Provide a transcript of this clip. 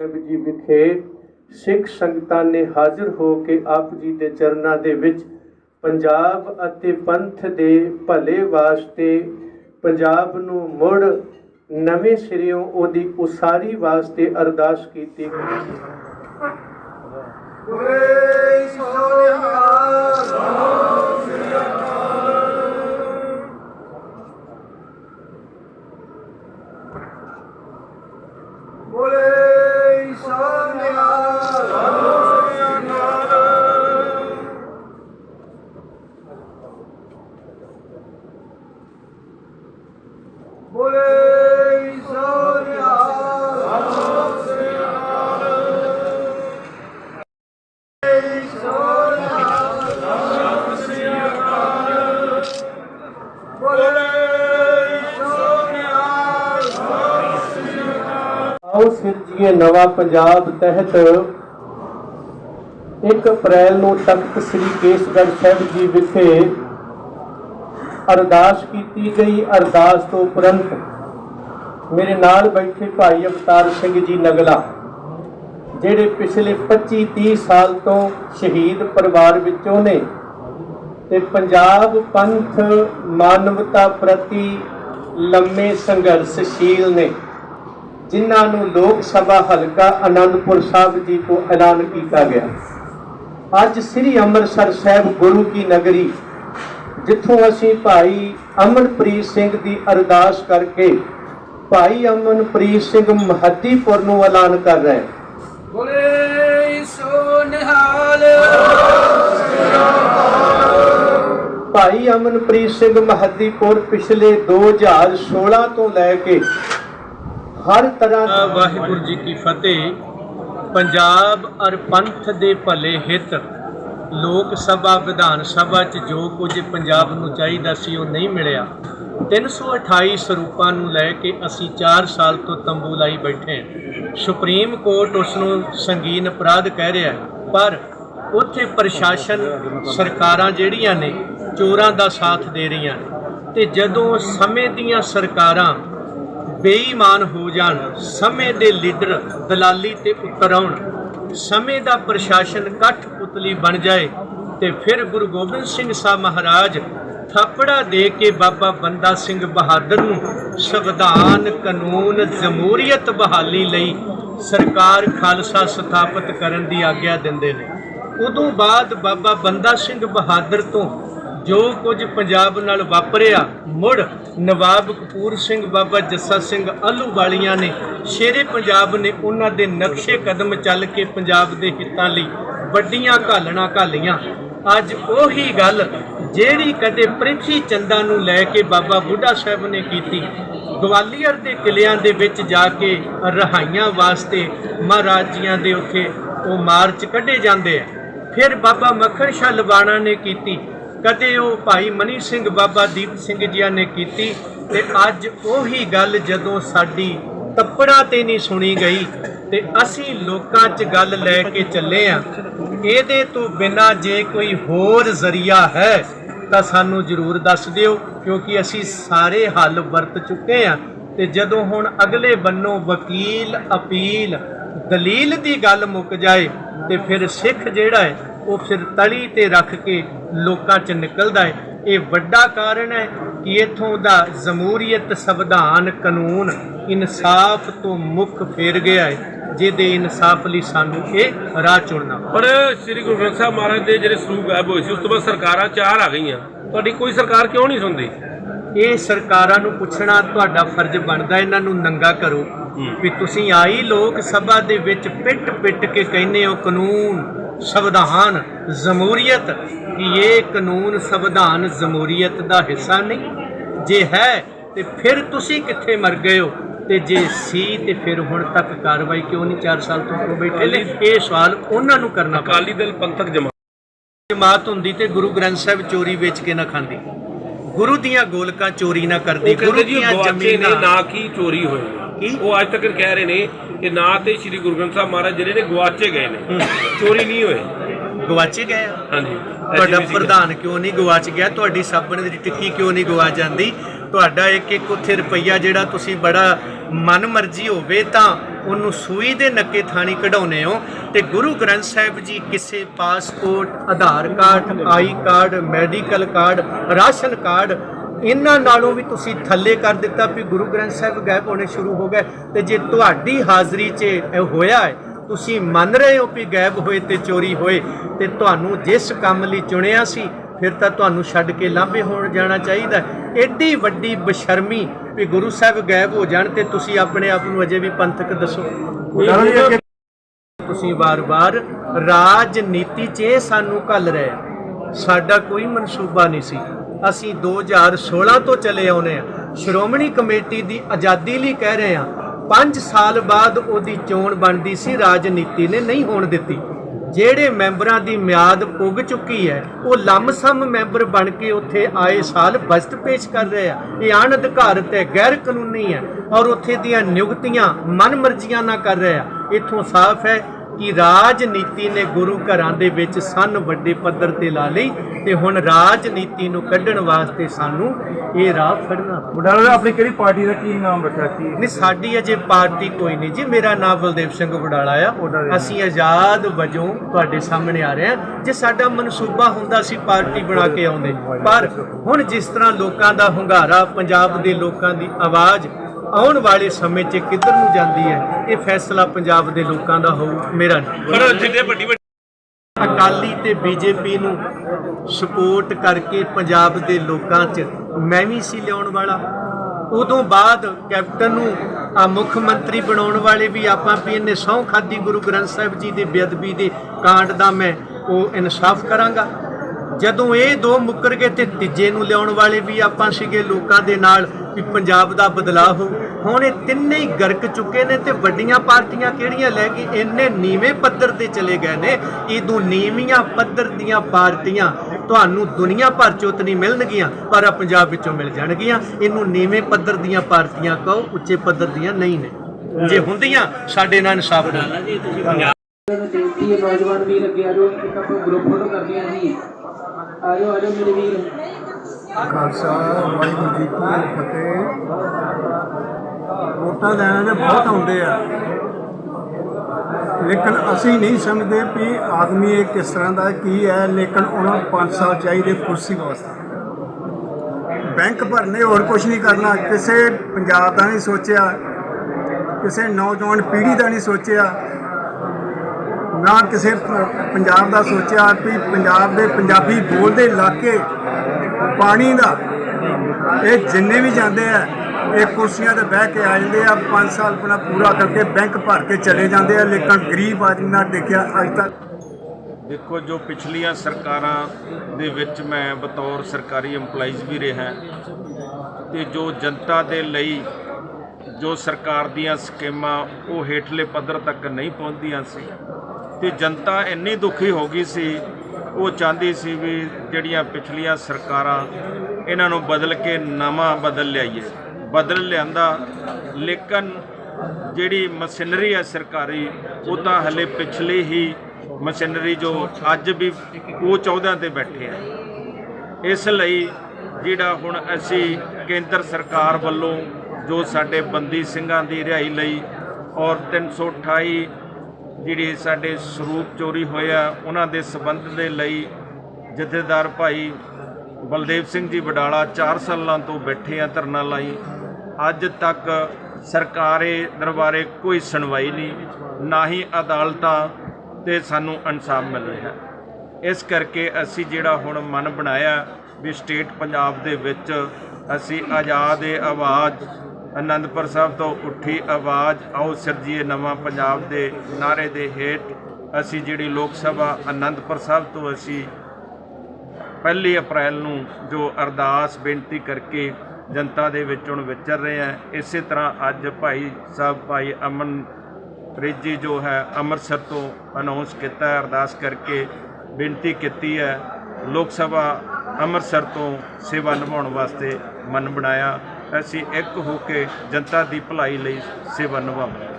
ਸਾਹਿਬ ਜੀ ਵਿਖੇ ਸਿੱਖ ਸੰਗਤਾਂ ਨੇ ਹਾਜ਼ਰ ਹੋ ਕੇ ਆਪ ਜੀ ਦੇ ਚਰਨਾਂ ਦੇ ਵਿੱਚ ਪੰਜਾਬ ਅਤੇ ਪੰਥ ਦੇ ਭਲੇ ਵਾਸਤੇ ਪੰਜਾਬ ਨੂੰ ਮੁੜ ਨਵੇਂ ਸਿਰਿਓਂ ਉਹਦੀ ਉਸਾਰੀ ਵਾਸਤੇ ਅਰਦਾਸ ਕੀਤੀ ਬੋਲੇ ਸੋਨਿਹਾਲ ਆਓ ਸਿਰਜੀਏ ਨਵਾਂ ਪੰਜਾਬ ਤਹਿਤ। 1 ਅਪ੍ਰੈਲ ਨੂੰ ਤਖਤ ਸ੍ਰੀ ਕੇਸਗੜ੍ਹ ਸਾਹਿਬ ਜੀ ਵਿਖੇ ਅਰਦਾਸ ਕੀਤੀ ਗਈ, ਅਰਦਾਸ ਤੋਂ ਉਪਰੰਤ ਮੇਰੇ ਨਾਲ ਬੈਠੇ ਭਾਈ ਅਵਤਾਰ ਸਿੰਘ ਜੀ ਨਗਲਾ, ਜਿਹੜੇ ਪਿਛਲੇ 25 30 ਸਾਲ ਤੋਂ ਸ਼ਹੀਦ ਪਰਿਵਾਰ ਵਿੱਚੋਂ ਨੇ ਤੇ ਪੰਜਾਬ ਪੰਥ ਮਾਨਵਤਾ ਪ੍ਰਤੀ ਲੰਮੇ ਸੰਘਰਸ਼ਸ਼ੀਲ ਨੇ, ਜਿਨ੍ਹਾਂ ਨੂੰ ਲੋਕ ਸਭਾ ਹਲਕਾ ਆਨੰਦਪੁਰ ਸਾਹਿਬ ਜੀ ਤੋਂ ਐਲਾਨ ਕੀਤਾ ਗਿਆ। ਅੱਜ ਸ੍ਰੀ ਅੰਮ੍ਰਿਤਸਰ ਸਾਹਿਬ ਗੁਰੂ ਕੀ ਨਗਰੀ ਜਿੱਥੋਂ ਅਸੀਂ ਭਾਈ ਅਮਨਪ੍ਰੀਤ ਸਿੰਘ ਦੀ ਅਰਦਾਸ ਕਰਕੇ ਭਾਈ ਅਮਨਪ੍ਰੀਤ ਸਿੰਘ ਮਹੱਦੀਪੁਰ ਨੂੰ ਐਲਾਨ ਕਰ ਰਹੇ ਹਾਂ। ਬੋਲੇ ਸੋਨਿਹਾਲ ਭਾਈ ਅਮਨਪ੍ਰੀਤ ਸਿੰਘ ਮਹੱਦੀਪੁਰ ਪਿਛਲੇ 2016 ਤੋਂ ਲੈ ਕੇ ਹਰ ਤਰ੍ਹਾਂ ਦਾ ਵਾਹਿਗੁਰੂ ਜੀ ਕੀ ਫਤਿਹ। ਪੰਜਾਬ ਅਰ ਪੰਥ ਦੇ ਭਲੇ ਹਿੱਤ ਲੋਕ ਸਭਾ, ਵਿਧਾਨ ਸਭਾ 'ਚ ਜੋ ਕੁਝ ਪੰਜਾਬ ਨੂੰ ਚਾਹੀਦਾ ਸੀ ਉਹ ਨਹੀਂ ਮਿਲਿਆ। 328 ਸਰੂਪਾਂ ਨੂੰ ਲੈ ਕੇ ਅਸੀਂ 4 ਸਾਲ ਤੋਂ ਤੰਬੂ ਲਾਈ ਬੈਠੇ ਹਾਂ। ਸੁਪਰੀਮ ਕੋਰਟ ਉਸ ਨੂੰ ਸੰਗੀਨ ਅਪਰਾਧ ਕਹਿ ਰਿਹਾ ਪਰ ਉੱਥੇ ਪ੍ਰਸ਼ਾਸਨ ਸਰਕਾਰਾਂ ਜਿਹੜੀਆਂ ਨੇ, ਚੋਰਾਂ ਦਾ ਸਾਥ ਦੇ ਰਹੀਆਂ ਨੇ। ਤੇ ਜਦੋਂ ਸਮੇਂ ਦੀਆਂ ਸਰਕਾਰਾਂ ਬੇਈਮਾਨ ਹੋ ਜਾਣ, ਸਮੇਂ ਦੇ ਲੀਡਰ ਦਲਾਲੀ ਤੇ ਉਤਰ ਆਉਣ ਸਮੇਂ ਦਾ ਪ੍ਰਸ਼ਾਸਨ ਕੱਠ ਪੁਤਲੀ ਬਣ ਜਾਏ ਤੇ ਫਿਰ ਗੁਰੂ ਗੋਬਿੰਦ ਸਿੰਘ ਸਾਹਿਬ ਮਹਾਰਾਜ ਥਾਪੜਾ ਦੇ ਕੇ ਬਾਬਾ ਬੰਦਾ ਸਿੰਘ ਬਹਾਦਰ ਨੂੰ ਸੰਵਿਧਾਨ, ਕਾਨੂੰਨ, ਜਮਹੂਰੀਅਤ ਬਹਾਲੀ ਲਈ ਸਰਕਾਰ ਖਾਲਸਾ ਸਥਾਪਿਤ ਕਰਨ ਦੀ ਆਗਿਆ ਦਿੰਦੇ ਨੇ। ਉਦੋਂ ਬਾਅਦ ਬਾਬਾ ਬੰਦਾ ਸਿੰਘ ਬਹਾਦਰ ਤੋਂ ਜੋ ਕੁਝ ਪੰਜਾਬ ਨਾਲ ਵਾਪਰਿਆ, ਮੁੜ ਨਵਾਬ ਕਪੂਰ ਸਿੰਘ, ਬਾਬਾ ਜੱਸਾ ਸਿੰਘ ਆਲੂ ਵਾਲੀਆਂ ਨੇ ਸ਼ੇਰੇ ਪੰਜਾਬ ਨੇ ਉਹਨਾਂ ਦੇ ਨਕਸ਼ੇ ਕਦਮ ਚੱਲ ਕੇ ਪੰਜਾਬ ਦੇ ਹਿੱਤਾਂ ਲਈ ਵੱਡੀਆਂ ਘਾਲਣਾ ਘਾਲੀਆਂ। ਅੱਜ ਉਹੀ ਗੱਲ ਜਿਹੜੀ ਕਦੇ ਪ੍ਰਿਥੀ ਚੰਦਾ ਨੂੰ ਲੈ ਕੇ ਬਾਬਾ ਬੁੱਢਾ ਸਾਹਿਬ ਨੇ ਕੀਤੀ। ਗਵਾਲੀਅਰ ਦੇ ਕਿਲਿਆਂ ਦੇ ਵਿੱਚ ਜਾ ਕੇ ਰਹਾਈਆਂ ਵਾਸਤੇ ਮਹਾਰਾਜੀਆਂ ਦੇ ਉੱਥੇ ਉਹ ਮਾਰਚ ਕੱਢੇ ਜਾਂਦੇ ਆ। ਫਿਰ ਬਾਬਾ ਮੱਖਣ ਸ਼ਾਹ ਲਵਾਣਾ ਨੇ ਕੀਤੀ। ਕਦੇ ਉਹ ਭਾਈ ਮਨੀ ਸਿੰਘ ਬਾਬਾ ਦੀਪ ਸਿੰਘ ਜੀਆਂ ਨੇ ਕੀਤੀ ਤੇ ਅੱਜ ਉਹੀ ਗੱਲ ਜਦੋਂ ਸਾਡੀ ਤੱਪੜਾ ਤੇ ਨਹੀਂ ਸੁਣੀ ਗਈ ਤੇ ਅਸੀਂ ਲੋਕਾਂ 'ਚ ਗੱਲ ਲੈ ਕੇ ਚੱਲੇ ਆ। ਇਹਦੇ ਤੋਂ ਬਿਨਾ ਜੇ ਕੋਈ ਹੋਰ ਜ਼ਰੀਆ ਹੈ ਤਾਂ ਸਾਨੂੰ ਜ਼ਰੂਰ ਦੱਸ ਦਿਓ, ਕਿਉਂਕਿ ਅਸੀਂ ਸਾਰੇ ਹੱਲ ਵਰਤ ਚੁੱਕੇ ਆ। ਤੇ ਜਦੋਂ ਹੁਣ ਅਗਲੇ ਬੰਨੋਂ ਵਕੀਲ, ਅਪੀਲ, ਦਲੀਲ ਦੀ ਗੱਲ ਮੁੱਕ ਜਾਏ ਤੇ ਫਿਰ ਸਿੱਖ ਜਿਹੜਾ ਹੈ ਉਹ ਫਿਰ ਤਲੀ ਤੇ ਰੱਖ ਕੇ ਲੋਕਾਂ 'ਚ ਨਿਕਲਦਾ ਹੈ। ਇਹ ਵੱਡਾ ਕਾਰਨ ਹੈ ਕਿ ਇਥੋਂ ਦਾ ਜਮਹੂਰੀਅਤ ਸੰਵਿਧਾਨ ਕਾਨੂੰਨ ਇਨਸਾਫ ਤੋਂ ਮੁੱਖ ਫੇਰ ਗਿਆ ਹੈ ਜਿਹਦੇ ਇਨਸਾਫ ਲਈ ਸਾਨੂੰ ਇਹ ਰਾਹ ਚੁਣਨਾ ਪਰ ਸ੍ਰੀ ਗੁਰੂ ਗ੍ਰੰਥ ਸਾਹਿਬ ਮਹਾਰਾਜ ਦੇ ਜਿਹੜੇ ਸਰੂਪ ਗਾਇਬ ਹੋਏ ਸੀ ਉਸ ਤੋਂ ਬਾਅਦ ਸਰਕਾਰਾਂ ਚਾਰ ਆ ਗਈਆਂ। ਤੁਹਾਡੀ ਕੋਈ ਸਰਕਾਰ ਕਿਉਂ ਨਹੀਂ ਸੁਣਦੀ? ਇਹ ਸਰਕਾਰਾਂ ਨੂੰ ਪੁੱਛਣਾ ਤੁਹਾਡਾ ਫਰਜ਼ ਬਣਦਾ ਇਹਨਾਂ ਨੂੰ ਨੰਗਾ ਕਰੋ ਵੀ ਤੁਸੀਂ ਆਈ ਲੋਕ ਸਭਾ ਦੇ ਵਿੱਚ ਪਿੱਟ ਪਿੱਟ ਕੇ ਕਹਿੰਦੇ ਹੋ ਕਾਨੂੰਨ ਸੰਵਿਧਾਨ ਜਮਹੂਰੀਅਤ ਕਿ ਇਹ ਕਾਨੂੰਨ ਸੰਵਿਧਾਨ ਜਮਹੂਰੀਅਤ ਦਾ ਹਿੱਸਾ ਨਹੀਂ। ਜੇ ਹੈ ਤੇ ਫਿਰ ਤੁਸੀਂ ਕਿੱਥੇ ਮਰ ਗਏ ਹੋ? ਤੇ ਜੇ ਸੀ ਤੇ ਫਿਰ ਹੁਣ ਤੱਕ ਕਾਰਵਾਈ ਕਿਉਂ ਨਹੀਂ 4 ਸਾਲ ਤੋਂ ਕਿਉਂ ਬੈਠੇ ਨੇ? ਇਹ ਸਵਾਲ ਉਹਨਾਂ ਨੂੰ ਕਰਨਾ ਅਕਾਲੀ ਦਲ ਪੰਥਕ ਜਮਾ ਜਮਾਤ ਹੁੰਦੀ ਤੇ ਗੁਰੂ ਗ੍ਰੰਥ ਸਾਹਿਬ ਚੋਰੀ ਵੇਚ ਕੇ ਨਾ ਖਾਂਦੀ। ਗੁਰੂ ਦੀਆਂ ਗੋਲਕਾਂ ਚੋਰੀ ਨਾ ਕਰਦੀ। ਜੀ ਦੀਆਂ ਜ਼ਮੀਨਾਂ ਨਾ ਕੀ ਚੋਰੀ ਹੋਏ ਕੀ? ਉਹ ਅੱਜ ਤੱਕ ਕਹਿ ਰਹੇ ਨੇ ਕਿ ਨਾ ਤੇ ਸ੍ਰੀ ਗੁਰੂ ਗ੍ਰੰਥ ਸਾਹਿਬ ਮਹਾਰਾਜ ਜਿਹੜੇ ਨੇ ਗਵਾਚੇ ਗਏ ਨੇ। ਚੋਰੀ ਨਹੀਂ ਹੋਏ। ਗਵਾਚੇ ਗਏ ਆ? ਹਾਂਜੀ। ਤੁਹਾਡਾ ਪ੍ਰਧਾਨ ਕਿਉਂ ਨਹੀਂ ਗਵਾਚ ਗਿਆ? ਤੁਹਾਡੀ ਸਾਬਣ ਦੀ ਟਿੱਕੀ ਕਿਉਂ ਨਹੀਂ ਗਵਾਚ ਜਾਂਦੀ? ਤੁਹਾਡਾ ਇੱਕ ਇੱਕ ਉੱਥੇ ਰੁਪਈਆ ਜਿਹੜਾ ਤੁਸੀਂ ਬੜਾ ਮਨ ਮਰਜ਼ੀ ਹੋਵੇ ਤਾਂ ਉਹਨੂੰ ਸੂਈ ਦੇ ਨੱਕੇ ਥਾਣੀ ਕਢਾਉਨੇ ਹੋ। ਤੇ ਗੁਰੂ ਗ੍ਰੰਥ ਸਾਹਿਬ ਜੀ ਕਿਸੇ passport Aadhaar card I card medical card ration card ਇਹਨਾਂ ਨਾਲੋਂ ਵੀ ਤੁਸੀਂ ਥੱਲੇ ਕਰ ਦਿੱਤਾ ਵੀ ਗੁਰੂ ਗ੍ਰੰਥ ਸਾਹਿਬ ਗਾਇਬ ਹੋਣੇ ਸ਼ੁਰੂ ਹੋ ਗਏ ਤੇ ਜੇ ਤੁਹਾਡੀ ਹਾਜ਼ਰੀ 'ਚ ਇਹ ਹੋਇਆ ਹੈ ਤੁਸੀਂ ਮੰਨ ਰਹੇ ਹੋ ਵੀ ਗਾਇਬ ਹੋਏ ਤੇ ਚੋਰੀ ਹੋਏ ਤੇ ਤੁਹਾਨੂੰ ਜਿਸ ਕੰਮ ਲਈ ਚੁਣਿਆ ਸੀ ਫਿਰ ਤਾਂ ਤੁਹਾਨੂੰ ਛੱਡ ਕੇ ਲਾਂਭੇ ਹੋਣ ਜਾਣਾ ਚਾਹੀਦਾ। ਐਡੀ ਵੱਡੀ ਬਸ਼ਰਮੀ ਵੀ ਗੁਰੂ ਸਾਹਿਬ ਗਾਇਬ ਹੋ ਜਾਣ ਤੇ ਤੁਸੀਂ ਆਪਣੇ ਆਪ ਨੂੰ ਅਜੇ ਵੀ ਪੰਥਕ ਦੱਸੋ ਤੁਸੀਂ ਵਾਰ-ਵਾਰ ਰਾਜਨੀਤੀ 'ਚ ਸਾਨੂੰ ਕੱਲ ਰਹੇ। ਸਾਡਾ ਕੋਈ ਮਨਸੂਬਾ ਨਹੀਂ ਸੀ ਅਸੀਂ 2016 ਤੋਂ ਚਲੇ ਆਉਨੇ ਆ ਸ਼੍ਰੋਮਣੀ ਕਮੇਟੀ ਦੀ ਆਜ਼ਾਦੀ ਲਈ ਕਹਿ ਰਹੇ ਆ 5 ਸਾਲ ਬਾਅਦ ਉਹਦੀ ਚੋਣ ਬਣਦੀ ਸੀ, ਰਾਜਨੀਤੀ ਨੇ ਨਹੀਂ ਹੋਣ ਦਿੱਤੀ। ਜਿਹੜੇ ਮੈਂਬਰਾਂ ਦੀ ਮਿਆਦ ਪੁੱਗ ਚੁੱਕੀ ਹੈ, ਉਹ ਲੰਮਸਮ ਮੈਂਬਰ ਬਣ ਕੇ ਉੱਥੇ ਆਏ ਸਾਲ ਬਜਟ ਪੇਸ਼ ਕਰ ਰਹੇ ਆ। ਇਹ ਅਣ ਅਧਿਕਾਰਤ ਹੈ ਗੈਰ ਕਾਨੂੰਨੀ ਹੈ ਔਰ ਉੱਥੇ ਦੀਆਂ ਨਿਯੁਕਤੀਆਂ ਮਨਮਰਜ਼ੀਆਂ ਨਾਲ ਕਰ ਰਹੇ ਆ। ਇੱਥੋਂ ਸਾਫ਼ ਹੈ ਕਿ ਰਾਜਨੀਤੀ ਨੇ ਗੁਰੂ ਘਰਾਂ ਦੇ ਵਿੱਚ ਸੰਨ ਵੱਡੇ ਪੱਧਰ ਤੇ ਲਾ ਲਈ ਤੇ ਹੁਣ ਰਾਜਨੀਤੀ ਨੂੰ ਕੱਢਣ ਵਾਸਤੇ ਸਾਨੂੰ ਇਹ ਰਾਹ ਫੜਨਾ ਨੇ ਆਪਣੀ ਕਿਹੜੀ ਪਾਰਟੀ ਦਾ ਕੀ ਨਾਮ ਰੱਖਿਆ? ਕੀ ਨਹੀਂ ਸਾਡੀ ਅਜੇ ਪਾਰਟੀ ਕੋਈ ਨਹੀਂ ਜੀ। ਮੇਰਾ ਨਾਮ ਬਲਦੇਵ ਸਿੰਘ ਵਡਾਲਾ ਆ। ਅਸੀਂ ਆਜ਼ਾਦ ਵਜੋਂ ਤੁਹਾਡੇ ਸਾਹਮਣੇ ਆ ਰਹੇ ਹਾਂ। ਜੇ ਸਾਡਾ ਮਨਸੂਬਾ ਹੁੰਦਾ ਸੀ ਪਾਰਟੀ ਬਣਾ ਕੇ ਆਉਂਦੇ। ਪਰ ਹੁਣ ਜਿਸ ਤਰ੍ਹਾਂ ਲੋਕਾਂ ਦਾ ਹੁੰਗਾਰਾ ਪੰਜਾਬ ਦੇ ਲੋਕਾਂ ਦੀ ਆਵਾਜ਼ ਆਉਣ ਵਾਲੇ ਸਮੇਂ 'ਚ ਕਿੱਧਰ ਨੂੰ ਜਾਂਦੀ ਹੈ? ਇਹ ਫੈਸਲਾ ਪੰਜਾਬ ਦੇ ਲੋਕਾਂ ਦਾ ਹੋਊ ਮੇਰਾ ਨਹੀਂ। ਪਰ ਜਿੱਦੇ ਵੱਡੀ ਵੱਡੀ ਅਕਾਲੀ ਤੇ ਬੀਜੇਪੀ ਨੂੰ ਸਪੋਰਟ ਕਰਕੇ ਪੰਜਾਬ ਦੇ ਲੋਕਾਂ 'ਚ ਮੈਂ ਵੀ ਸੀ ਲਿਆਉਣ ਵਾਲਾ। ਉਦੋਂ ਬਾਅਦ ਕੈਪਟਨ ਨੂੰ ਆ ਮੁੱਖ ਮੰਤਰੀ ਬਣਾਉਣ ਵਾਲੇ ਵੀ ਆਪਾਂ ਵੀ ਇਹਨੇ ਸਹੁੰ ਖਾਦੀ ਗੁਰੂ ਗ੍ਰੰਥ ਸਾਹਿਬ ਜੀ ਦੇ ਬੇਅਦਬੀ ਦੇ ਕਾਂਡ ਦਾ ਮੈਂ ਉਹ ਇਨਸਾਫ ਕਰਾਂਗਾ। ਜਦੋਂ ਇਹ ਦੋ ਮੁੱਕਰ ਗਏ ਤੇ ਤੀਜੇ ਨੂੰ ਲਿਆਉਣ ਵਾਲੇ ਵੀ ਆਪਾਂ ਸੀਗੇ ਲੋਕਾਂ ਦੇ ਨਾਲ। ਵੀ ਪੰਜਾਬ ਦਾ ਬਦਲਾਅ ਹੋ। ਹੁਣ ਇਹ ਤਿੰਨੇ ਹੀ ਗਰਕ ਚੁੱਕੇ ਨੇ ਤੇ ਵੱਡੀਆਂ ਪਾਰਟੀਆਂ ਕਿਹੜੀਆਂ ਲੈ ਕੇ ਇੰਨੇ ਨੀਵੇਂ ਪੱਧਰ ਤੇ ਚਲੇ ਗਏ ਨੇ? ਇਦੋਂ ਨੀਵੀਆਂ ਪੱਧਰ ਦੀਆਂ ਪਾਰਟੀਆਂ ਤੁਹਾਨੂੰ ਦੁਨੀਆ ਭਰ ਚੋਂ ਤਾਂ ਨਹੀਂ ਮਿਲਣਗੀਆਂ ਪਰ ਆ ਪੰਜਾਬ ਵਿੱਚੋਂ ਮਿਲ ਜਾਣਗੀਆਂ। ਇਹਨੂੰ ਨੀਵੇਂ ਪੱਧਰ ਦੀਆਂ ਪਾਰਟੀਆਂ ਕਹੋ ਉੱਚੇ ਪੱਧਰ ਦੀਆਂ ਨਹੀਂ ਨੇ। ਜੇ ਹੁੰਦੀਆਂ ਸਾਡੇ ਨਾਲ ਇਨਸਾਫ ਹੋਊ ਬੇਨਤੀ ਹੈ ਨੌਜਵਾਨ ਵੀਰ ਅੱਗੇ ਆ ਜਾਓ। ਇੱਕ ਆਪਾਂ ਗਰੁੱਪ ਫੋਟੋ ਕਰਦੇ ਹਾਂ ਜੀ ਆ ਜਾਓ ਆ ਜਾਓ ਮੇਰੇ ਵੀਰ। ਖਾਲਸਾ, ਵਾਹਿਗੁਰੂ ਜੀ ਕੀ ਫਤਿਹ। ਵੋਟਾਂ ਲੈਣ ਦੇ ਬਹੁਤ ਆਉਂਦੇ ਆ। ਲੇਕਿਨ ਅਸੀਂ ਨਹੀਂ ਸਮਝਦੇ ਵੀ ਆਦਮੀ ਇਹ ਕਿਸ ਤਰ੍ਹਾਂ ਦਾ, ਕੀ ਹੈ। ਲੇਕਿਨ ਉਹਨਾਂ ਨੂੰ 5 ਸਾਲ ਚਾਹੀਦੇ ਕੁਰਸੀ ਵਾਸਤੇ। ਬੈਂਕ ਭਰਨੇ, ਹੋਰ ਕੁਝ ਨਹੀਂ ਕਰਨਾ। ਕਿਸੇ ਪੰਜਾਬ ਦਾ ਨਹੀਂ ਸੋਚਿਆ। ਕਿਸੇ ਨੌਜਵਾਨ ਪੀੜ੍ਹੀ ਦਾ ਨਹੀਂ ਸੋਚਿਆ। ਨਾ ਕਿਸੇ ਪੰਜਾਬ ਦਾ ਸੋਚਿਆ ਵੀ ਪੰਜਾਬ ਦੇ ਪੰਜਾਬੀ ਬੋਲਦੇ ਇਲਾਕੇ ਪਾਣੀ ਦਾ। ਇਹ ਜਿੰਨੇ ਵੀ ਜਾਂਦੇ ਆ, ਇਹ ਕੁਰਸੀਆਂ ਤੇ ਬਹਿ ਕੇ ਆ ਜਾਂਦੇ ਆ 5 ਸਾਲ ਆਪਣਾ ਪੂਰਾ ਕਰਕੇ ਬੈਂਕ ਭਰ ਕੇ ਚਲੇ ਜਾਂਦੇ ਆ, ਲੇਕਿਨ ਗਰੀਬ ਆਦਮੀ ਨਾਲ ਦੇਖਿਆ ਅੱਜ ਤੱਕ। ਦੇਖੋ, ਜੋ ਪਿਛਲੀਆਂ ਸਰਕਾਰਾਂ ਦੇ ਵਿੱਚ ਮੈਂ ਬਤੌਰ ਸਰਕਾਰੀ EMPLOYEES ਵੀ ਰਿਹਾ ਤੇ ਜੋ ਜਨਤਾ ਦੇ ਲਈ ਜੋ ਸਰਕਾਰ ਦੀਆਂ ਸਕੀਮਾਂ, ਉਹ ਹੇਠਲੇ ਪੱਧਰ ਤੱਕ ਨਹੀਂ ਪਹੁੰਚਦੀਆਂ ਸੀ, ਤੇ ਜਨਤਾ ਇੰਨੀ ਦੁਖੀ ਹੋ ਗਈ ਸੀ ਉਹ ਚਾਹੁੰਦੀ ਸੀ ਵੀ ਜਿਹੜੀਆਂ ਪਿਛਲੀਆਂ ਸਰਕਾਰਾਂ ਇਹਨਾਂ ਨੂੰ ਬਦਲ ਕੇ ਨਵਾਂ ਬਦਲ ਲਿਆਈਏ। ਬਦਲ ਲਿਆਂਦਾ, ਲੇਕਿਨ ਜਿਹੜੀ ਮਸ਼ੀਨਰੀ ਹੈ ਸਰਕਾਰੀ, ਉਹ ਤਾਂ ਹਲੇ ਪਿਛਲੀ ਹੀ ਮਸ਼ੀਨਰੀ ਜੋ ਅੱਜ ਵੀ ਉਹ ਚੌਧਿਆਂ ਤੇ ਬੈਠੇ ਆ। ਇਸ ਲਈ ਜਿਹੜਾ ਹੁਣ ਅਸੀਂ ਕੇਂਦਰ ਸਰਕਾਰ ਵੱਲੋਂ ਜੋ ਸਾਡੇ ਬੰਦੀ ਸਿੰਘਾਂ ਦੀ ਰਿਹਾਈ ਲਈ ਔਰ 328 ਜਿਹੜੀ ਸਾਡੇ ਸਰੂਪ ਚੋਰੀ ਹੋਇਆ ਉਹਨਾਂ ਦੇ ਸਬੰਧ ਦੇ ਲਈ ਜਥੇਦਾਰ ਭਾਈ ਬਲਦੇਵ ਸਿੰਘ ਜੀ ਵਡਾਲਾ 4 ਸਾਲਾਂ ਤੋਂ ਬੈਠੇ ਆ ਧਰਨਾ ਲਾਈ। ਅੱਜ ਤੱਕ ਸਰਕਾਰੇ ਦਰਬਾਰੇ ਕੋਈ ਸੁਣਵਾਈ ਨਹੀਂ, ਨਾ ਹੀ ਅਦਾਲਤਾਂ ਤੇ ਸਾਨੂੰ ਇਨਸਾਫ ਮਿਲ ਰਿਹਾ। ਇਸ ਕਰਕੇ ਅਸੀਂ ਜਿਹੜਾ ਹੁਣ ਮਨ ਬਣਾਇਆ ਵੀ ਸਟੇਟ ਪੰਜਾਬ ਦੇ ਵਿੱਚ ਅਸੀਂ ਆਜ਼ਾਦ ਏ ਆਵਾਜ਼ ਅਨੰਦਪੁਰ ਸਾਹਿਬ ਤੋਂ ਉੱਠੀ ਆਵਾਜ਼, ਆਓ ਸਿਰਜੀਏ ਨਵਾਂ ਪੰਜਾਬ ਦੇ ਨਾਰੇ ਦੇ ਹੇਠ। ਅਸੀਂ ਜਿਹੜੀ ਲੋਕ ਸਭਾ ਅਨੰਦਪੁਰ ਸਾਹਿਬ ਤੋਂ ਅਸੀਂ ਪਹਿਲੀ ਅਪ੍ਰੈਲ ਨੂੰ ਜੋ ਅਰਦਾਸ ਬੇਨਤੀ ਕਰਕੇ ਜਨਤਾ ਦੇ ਵਿੱਚ ਹੁਣ ਵਿਚਰ ਰਹੇ ਆ ਇਸੇ ਤਰ੍ਹਾਂ ਅੱਜ ਭਾਈ ਸਾਹਿਬ, ਭਾਈ ਅਮਨ ਪ੍ਰੀਤ ਜੀ ਜੋ ਹੈ, ਅੰਮ੍ਰਿਤਸਰ ਤੋਂ ਅਨਾਉਂਸ ਕੀਤਾ ਹੈ ਅਰਦਾਸ ਕਰਕੇ ਬੇਨਤੀ ਕੀਤੀ ਹੈ। ਲੋਕ ਸਭਾ ਅੰਮ੍ਰਿਤਸਰ ਤੋਂ ਸੇਵਾ ਨਿਭਾਉਣ ਵਾਸਤੇ ਮਨ ਬਣਾਇਆ। ਅਸੀਂ ਇੱਕ ਹੋ ਕੇ ਜਨਤਾ ਦੀ ਭਲਾਈ ਲਈ ਸੇਵਾ ਨਿਭਾਵਾਂਗੇ।